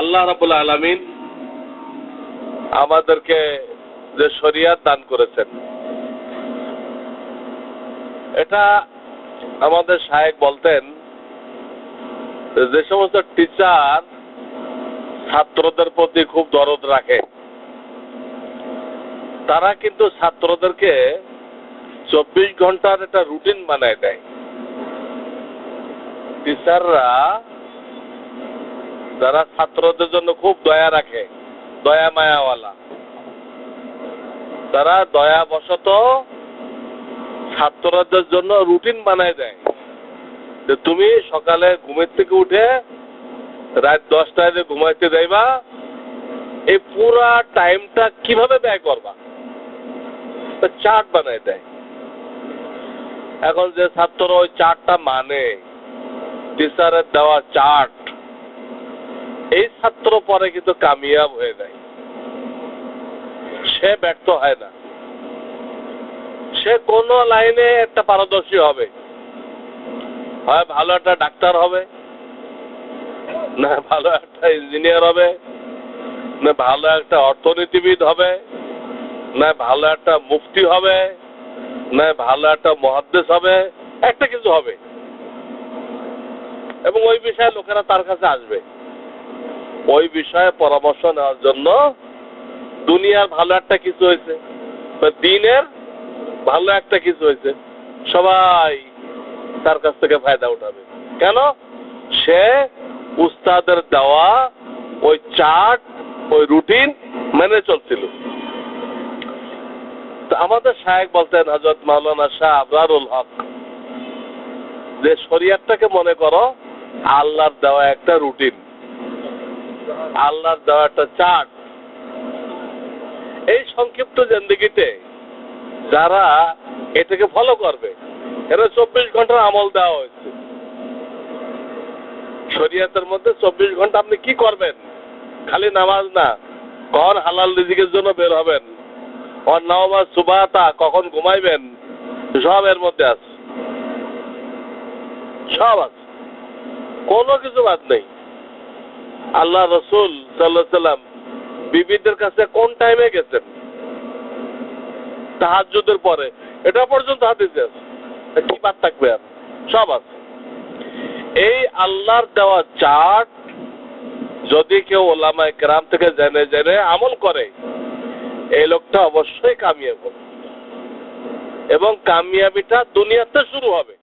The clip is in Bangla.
আল্লাহ রাবুল আলমিন আমাদেরকে যে শরিয়াত দান করেছেন। এটা আমাদের সাহেব বলতেন যে সমস্ত টিচার ছাত্রদের প্রতি খুব দরদ রাখে। তারা কিন্তু ছাত্রদেরকে চব্বিশ ঘণ্টার একটা রুটিন বানায় দেয়। টিচাররা যারা ছাত্রদের জন্য খুব দয়া রাখে, দয়া মায়াওয়ালা। তারা দয়া বশত ছাত্রদের জন্য রুটিন বানায় দেয়। যে তুমি সকালে ঘুমের থেকে উঠে রাত দশটায় যে ঘুমাইতে যাইবা, এই পুরা টাইমটা কীভাবে ব্যয় করবা? চার্ট বানায় দেয়। এখন যে ছাত্র ওই চার্টটা মানে টিচারের দেওয়া চার্ট এই ছাত্র পরে কিন্তু কামিয়াব হয়ে যায়। সে ব্যর্থ হয় না। সে কোন লাইনে একটা পারদর্শী হবে। হয় ভালো একটা ডাক্তার হবে, না ভালো একটা ইঞ্জিনিয়ার হবে, না ভালো একটা অর্থনীতিবিদ হবে, না ভালো একটা মুফতি হবে, না ভালো একটা মহাদ্দেশ হবে, একটা কিছু হবে। এবং ওই বিষয়ে লোকেরা তার কাছে আসবে। ওই বিষয়ে পরামর্শ নেওয়ার জন্য দুনিয়ার ভালো একটা কিছু হয়েছে দিনের ভালো একটা কিছু হয়েছে, সবাই তার কাছ থেকে ফায়দা উঠাবে। কেন? সে উস্তাদের দেওয়া ওই চার্ট ওই রুটিন মেনে চলছিল। আমাদের সাহেব বলতেন হজরত মাওলানা শাহ আবরারুল হক, যে শরিয়াতটাকে মনে করো, আল্লাহর দেওয়া একটা রুটিন। আল্লাহর দেওয়া একটা চার্ট এই সংক্ষিপ্ত জিন্দগিতে যারা এটাকে ফলো করবে, এরা চব্বিশ ঘণ্টার আমল দেওয়া হয়েছে। শরিয়াতের মধ্যে চব্বিশ ঘণ্টা আপনি কি করবেন? খালি নামাজ না, কখন হালাল রিজিকের জন্য বের হবেন? অন্নামাজ সুবাতা কখন ঘুমাইবেন? সব এর মধ্যে আছে। সব আছে। কোনো কিছু বাদ নেই। আল্লাহ রসুল সাল্লাহ সাল্লাম বিবিদের কাছে কোন টাইমে গেছেন? তাহাজুদের পরে। এটা পর্যন্ত হাদিসে আছে। কি বাদ থাকবে আর? সব আছে। এই আল্লাহর দেওয়া চার্ট যদি কেউ ওলামায় গ্রাম থেকে জেনে জেনে আমল করে, এই লোকটা অবশ্যই কামিয়াব। এবং কামিয়াবিটা দুনিয়াতে শুরু হবে।